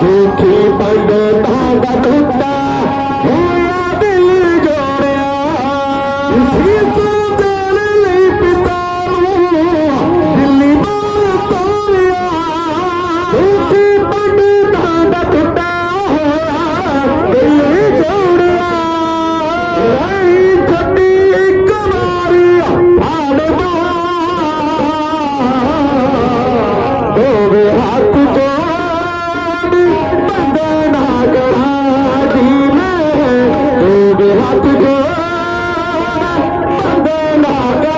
ਝੂਠੀ ਪੰਡਤਾਂ ਦਾ ਕੁੱਤਾ ਹੋਇਆ ਦਿਲ ਜੋੜਿਆ। ਇਸੇ ਤੋਂ ਦੇਣ ਲਈ ਪਿਤਾ ਨੂੰ ਦਿੱਲੀ ਮਾਰ ਤੋੜਿਆ ਝੂਠੀ ਪੰਡਤਾਂ ਦਾ ਕੁੱਤਾ ਹੋਇਆ ਦਿਲ ਜੋੜਿਆ। ਰਾਈ ਛੱਡੀ ਇੱਕ ਵਾਰੀ ਹਾੜ ਮਾਰਾ ਹੋਵੇ ਹਾੜ காத்துக்கோ